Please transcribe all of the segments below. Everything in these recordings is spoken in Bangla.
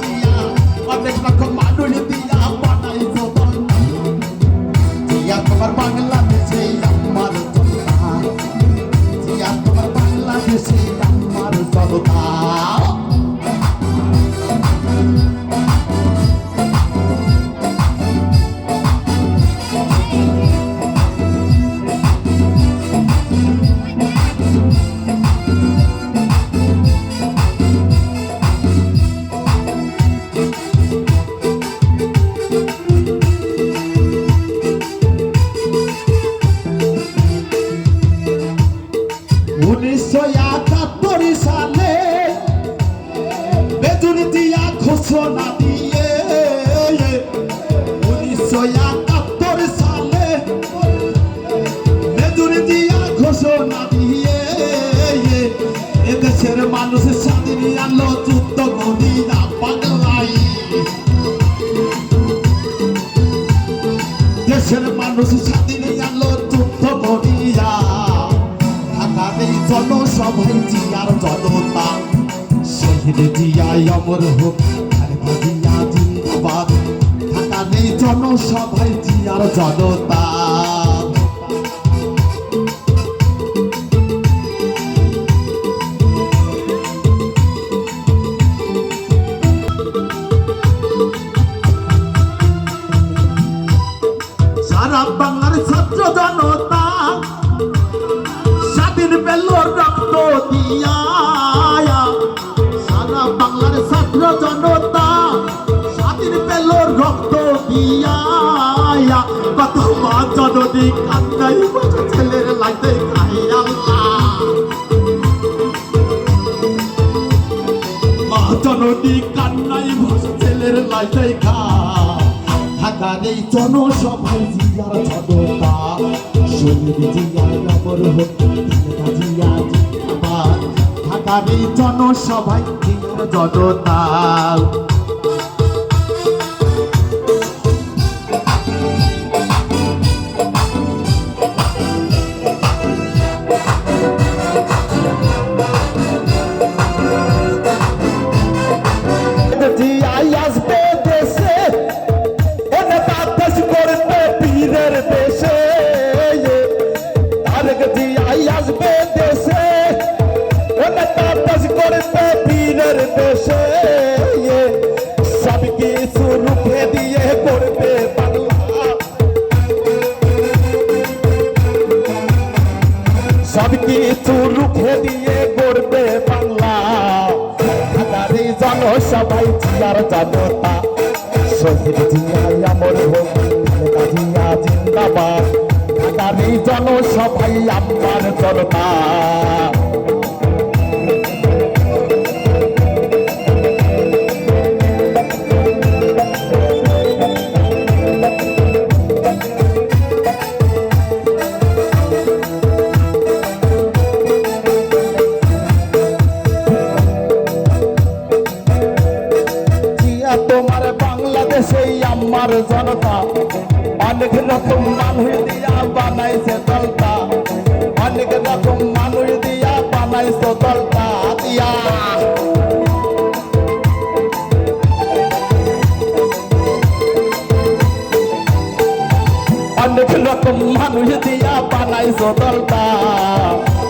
দিয়া অনেক রকম মানুষ উনিশশো একাত্তর সালে বেতন দিয়া ঘোষণা দিয়ে, উনিশশো একাত্তর সালে বেতন দিয়া ঘোষণা দিয়ে, এদেশের মানুষ স্বাধীন আলো যুদ্ধ করিয়া বাংলায়। দেশের মানুষ স্বাধীন এই জনসভায় জিয়ার জনতা শহীদ জিয়াই অমর হোক জিয়া জিন্দাবাদ ঢাকার এই জনসভায় জিয়ার জনতা সারা বাংলার ছাত্র জনতা পেল রক্ত দিয়া সারা বাংলার ছাত্র জনতা স্বাধীন পেল রক্ত দিয়া কত মা জননী কান্দাই ছেলের লাইতে খাই আল্লাহ মা কান্নাই বসে ছেলের লাইতে খা। ঢাকার এই জনসভায় জিয়ার জনতা। শহীদ জিয়ার জিয়া জিন্দাবাদ এই জনসভায় জনতা দেশে সব কিছু রুখে দিয়ে করবে বাংলা। সব কিছু রুখে দিয়ে করবে বাংলা। ঢাকারি জনসভাই জিয়ার জনতা। শহীদ জিয়াই আমর হোক জিয়া জিন্দাবাদ। ঢাকারি জনসভাই আমার জনতা। বাংলাদেশে আমার জনতা। অনেক রকম মানুষ দিয়া বানাইছে দলটা। অনেক রকম মানুষ দিয়া বানাইছে দলটা দিয়া অনেক রকম মানুষ দিয়া বানাইছো দলটা।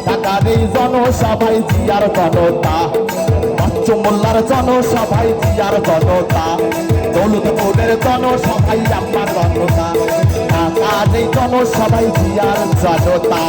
ঢাকার এই জনসভায় জিয়ার জনতা বাচ্চু মোল্লার জনসভায় জিয়ার জনতা। দৌলতপুরের জনসভায় আমার জনতা। ঢাকার এই সবাই জিয়ার জনতা।